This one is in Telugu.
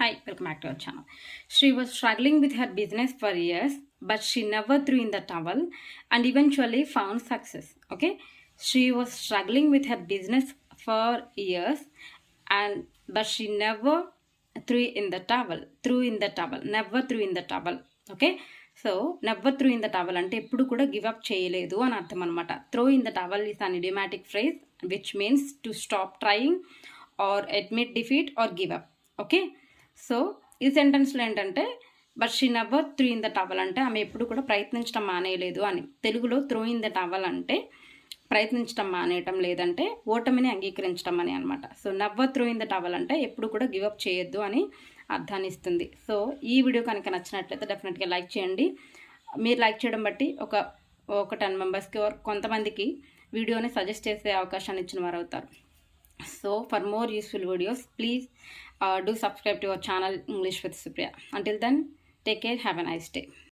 Hi welcome back to our channel she was struggling with her business for years but she never through in the towel and eventually found success okay she was struggling with her business for years and but she never through in the towel through in the towel never through in the towel okay so never through in the towel అంటే ఎప్పుడు కూడా గివ్అప్ చేయలేదు అని అర్థం అనమాట throw in the towel is an idiomatic phrase which means to stop trying or admit defeat or give up okay so ఈ సెంటెన్స్లో ఏంటంటే but she never through in the towel అంటే ఆమె ఎప్పుడు కూడా ప్రయత్నించడం మానేయలేదు అని. తెలుగులో త్రూ ఇన్ ద టవల్ అంటే ప్రయత్నించడం మానేయటం లేదంటే ఓటమిని అంగీకరించడం అని అనమాట so never through in the towel అంటే ఎప్పుడు కూడా గివ్ అప్ చేయొద్దు అని అర్థాన్ని ఇస్తుంది. సో ఈ వీడియో కనుక నచ్చినట్లయితే డెఫినెట్గా లైక్ చేయండి. మీరు లైక్ చేయడం బట్టి ఒక ఒక టెన్ మెంబర్స్కి కొంతమందికి వీడియోని సజెస్ట్ చేసే అవకాశాన్ని ఇచ్చిన వారు అవుతారు So for more useful videos, please uh, do subscribe to our channel English with Supriya. Until then, take care. Have a nice day.